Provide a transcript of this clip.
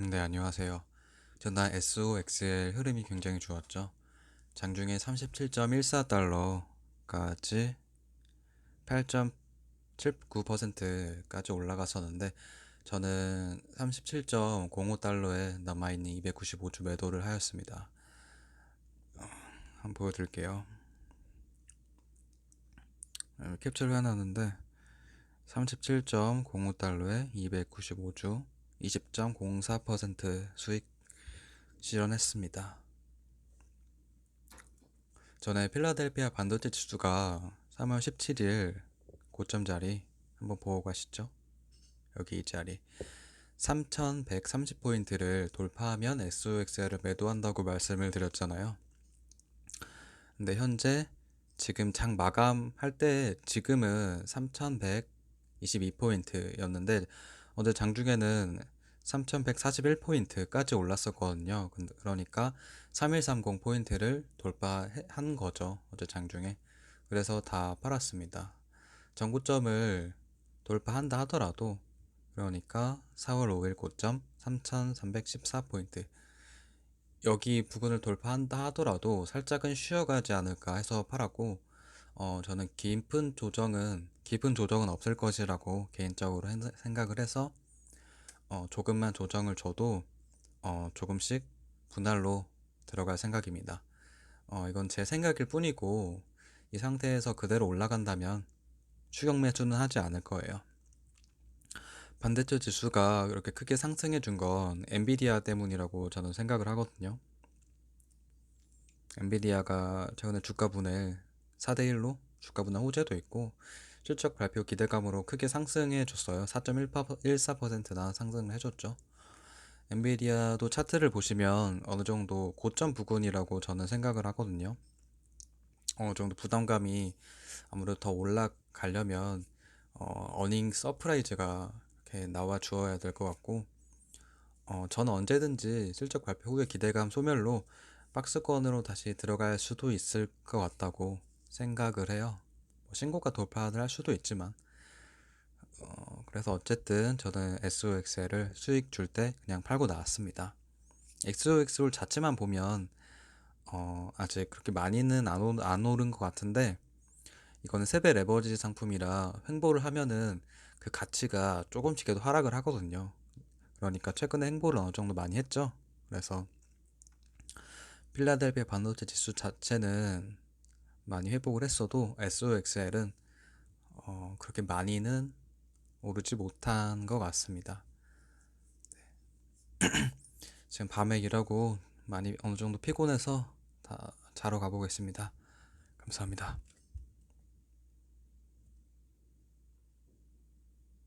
네, 안녕하세요. 전날 SOXL 흐름이 굉장히 좋았죠. 장중에 37.14달러까지 8.79%까지 올라갔었는데 저는 37.05달러에 남아있는 295주 매도를 하였습니다. 어, 한번 보여드릴게요. 어, 캡처를 해놨는데 37.05달러에 295주 20.04% 수익 실현했습니다. 전에 필라델피아 반도체 지수가 3월 17일 고점 자리 한번 보고 가시죠. 여기 이 자리 3130포인트를 돌파하면 SOXL을 매도한다고 말씀을 드렸잖아요. 근데 현재 지금 장 마감할 때 지금은 3122포인트였는데 어제 장중에는 3141포인트까지 올랐었거든요. 그러니까 3130 포인트를 돌파한 거죠. 어제 장중에. 그래서 다 팔았습니다. 전고점을 돌파한다 하더라도 그러니까 4월 5일 고점 3314 포인트 여기 부근을 돌파한다 하더라도 살짝은 쉬어가지 않을까 해서 팔았고 어, 저는 깊은 조정은 깊은 조정은 없을 것이라고 개인적으로 생각을 해서 어, 조금만 조정을 줘도 어, 조금씩 분할로 들어갈 생각입니다. 어, 이건 제 생각일 뿐이고 이 상태에서 그대로 올라간다면 추격 매수는 하지 않을 거예요. 반대쪽 지수가 이렇게 크게 상승해 준 건 엔비디아 때문이라고 저는 생각을 하거든요. 엔비디아가 최근에 주가 분해 4대1로 주가 분할 호재도 있고 실적 발표 기대감으로 크게 상승해 줬어요. 4.14%나 상승을 해줬죠. 엔비디아도 차트를 보시면 어느 정도 고점 부근이라고 저는 생각을 하거든요. 어느 정도 부담감이 아무래도 더 올라가려면 어, 어닝 서프라이즈가 이렇게 나와 주어야 될 것 같고 어, 저는 언제든지 실적 발표 후에 기대감 소멸로 박스권으로 다시 들어갈 수도 있을 것 같다고 생각을 해요. 뭐 신고가 돌파를 할 수도 있지만 어, 그래서 어쨌든 저는 SOXL을 수익 줄 때 그냥 팔고 나왔습니다. XOXL 자체만 보면 어, 아직 그렇게 많이는 안, 오, 안 오른 것 같은데 이거는 세배 레버리지 상품이라 횡보를 하면은 그 가치가 조금씩이라도 하락을 하거든요. 그러니까 최근에 횡보를 어느 정도 많이 했죠. 그래서 필라델피아 반도체 지수 자체는 많이 회복을 했어도 SOXL은 어, 그렇게 많이는 오르지 못한 것 같습니다. 네. 지금 밤에 일하고 많이 어느 정도 피곤해서 다 자러 가보겠습니다. 감사합니다.